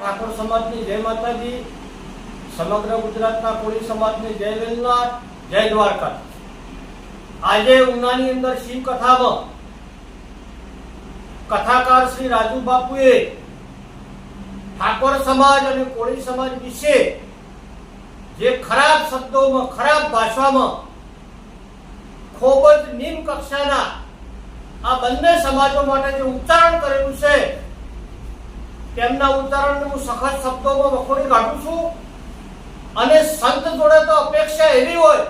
ઠાકોર સમાજની જય માતાજી, સમગ્ર ગુજરાતના કોળી સમાજની જય વેલનાથ, જય દ્વારકા આજે ઉનાની અંદર શિવ કથામાં કથાકાર શ્રી રાજુ બાપુએ ઠાકોર સમાજ અને કોળી સમાજ વિશે જે ખરાબ શબ્દોમાં, ખરાબ ભાષામાં, ખૂબ જ નિમ્ન કક્ષાના આ બંને સમાજો માટે જે ઉચ્ચારણ કરેલું છે તેમના ઉચ્ચારણને હું સખત શબ્દોમાં વખોડી કાઢું છું. અને સંત જોડે તો અપેક્ષા એવી હોય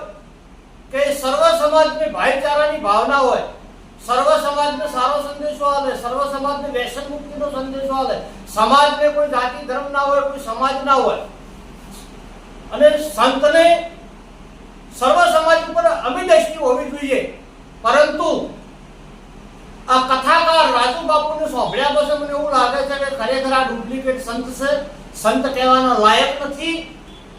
કે સર્વ સમાજને ભાઈચારાની ભાવના હોય. સર્વ સમાજને સારો સંદેશો આવે સર્વ સમાજને વ્યસન મુક્તિનો સંદેશો આવે સમાજને કોઈ જાતિ, ધર્મ ના હોય, કોઈ સમાજ ના હોય. અને સંતને સર્વ સમાજ ઉપર અમી દ્રષ્ટિ હોવી જોઈએ પરંતુ આ કથાકાર રાજુ બાપુને સાંભળ્યા પછી મને એવું લાગે છે કે ખરેખર આ ડુપ્લિકેટ સંત છે. સંત કહેવાના લાયક નથી.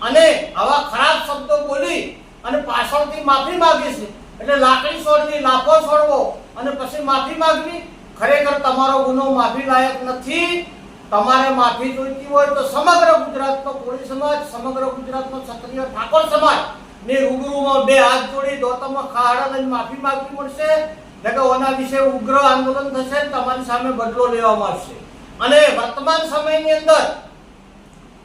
અને આવા ખરાબ શબ્દો બોલી અને પાછળથી માફી માગી છે. એટલે લાકડી છોડવી લાફો છોડવો અને પછી માફી માંગવી, ખરેખર તમારો ગુનો માફી લાયક નથી. તમારે માફી જોઈતી હોય તો સમગ્ર ગુજરાતનો કોળી સમાજ, સમગ્ર ગુજરાતનો ક્ષત્રિય ઠાકોર સમાજ ને રૂબરૂમાં બે હાથ જોડી દોતમાં ખાડા માફી માગવી પડશે. એટલે ઓના વિશે ઉગ્ર આંદોલન થશે તમારી સામે બદલો લેવામાં આવશે. અને વર્તમાન સમયની અંદર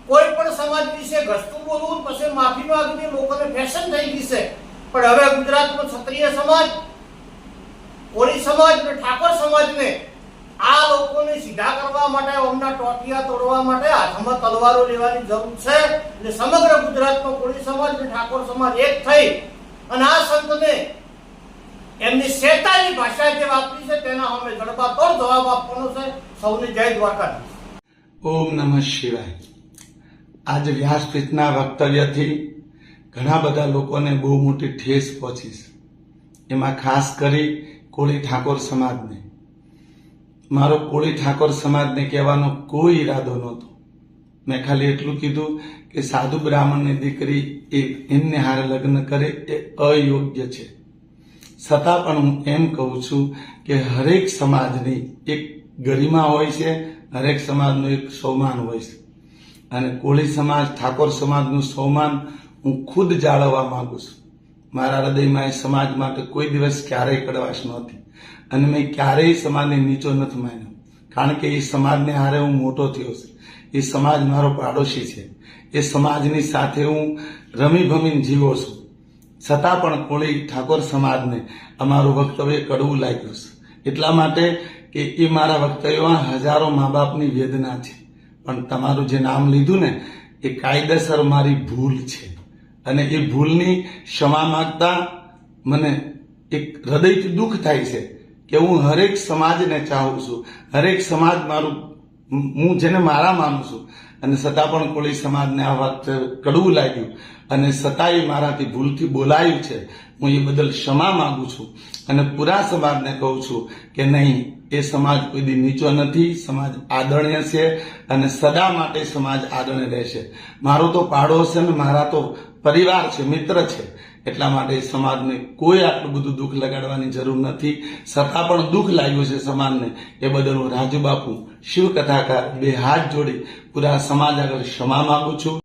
કોઈ પણ સમાજ વિશે ઘસતું બોલવું, પછી માફી માંગવી લોકોને ફેશન થઈ ગઈ છે. પણ હવે ગુજરાતમાં ક્ષત્રિય સમાજ, કોળી સમાજ અને ઠાકોર સમાજને આ લોકોને સીધા કરવા માટે, અમના ટોટિયા તોડવા માટે, હાથમાં તલવારો લેવાની જરૂર છે. એટલે સમગ્ર ગુજરાતનો કોળી સમાજ અને ઠાકોર સમાજ એક થઈ. અને આ સંતને એમની શેતાની ભાષા જે વાપરી છે, તેના અમે જડબાતોડ જવાબ આપવાનો છે. સૌને જય દ્વારકા ઓમ નમઃ શિવાય. આજે વ્યાસપીઠના વક્તવ્યથી ઘણા બધા લોકોને બહુ મોટી ઠેસ પહોંચી છે. એમાં ખાસ કરી કોળી ઠાકોર સમાજને. મારો કોળી ઠાકોર સમાજને કહેવાનો કોઈ ઈરાદો નહોતો. મેં ખાલી એટલું કીધું કે સાધુ બ્રાહ્મણની દીકરી એ એમને હારે લગ્ન કરે એ અયોગ્ય છે. છતાં પણ હું એમ કહું છું કે હરેક સમાજની એક ગરિમા હોય છે, હરેક સમાજનું એક સૌમાન હોય છે. અને કોળી સમાજ, ઠાકોર સમાજનું સૌમાન હું ખુદ જાળવવા માંગુ છું. મારા હૃદયમાં એ સમાજ માટે કોઈ દિવસ ક્યારેય કડવાશ નહોતી. અને મેં ક્યારેય સમાજને નીચો નથી માન્યો. કારણ કે એ સમાજને હારે હું મોટો થયો છું. એ સમાજ મારો પાડોશી છે. એ સમાજની સાથે હું રમી ભમીને જીવો છું. છતાં પણ કોળી ઠાકોર સમાજને અમારું વક્તવ્ય કડવું લાગ્યું છે. એટલા માટે કે એ મારા વક્તવ્યમાં હજારો મા બાપની વેદના છે. પણ તમારું જે નામ લીધું ને, એ કાયદેસર મારી ભૂલ છે. અને એ ભૂલની ક્ષમા માગતા મને એક હૃદયથી દુઃખ થાય છે કે હું હરેક સમાજને ચાહું છું. હરેક સમાજ મારું, હું જેને મારા માનું છું અને છતાં પણ કોળી સમાજને આ વાત કડવું લાગ્યું. અને છતાંય મારાથી ભૂલથી બોલાયું છે. હું એ બદલ ક્ષમા માંગુ છું. અને પૂરા સમાજને કહું છું કે નહીં, એ સમાજ કોઈ દી નીચો નથી, સમાજ આદરણીય છે અને સદા માટે સમાજ આદરણીય રહેશે. મારો તો પાડોશ છે ને મારા તો પરિવાર છે, મિત્ર છે, એટલા માટે સમાજને કોઈ આટલું બધું દુઃખ લગાડવાની જરૂર નથી. છતાં પણ દુઃખ લાગ્યું છે સમાજને. એ બદલ હું રાજુ બાપુ શિવ કથાકાર બે હાથ જોડી પૂરા સમાજ આગળ ક્ષમા માંગુ છું.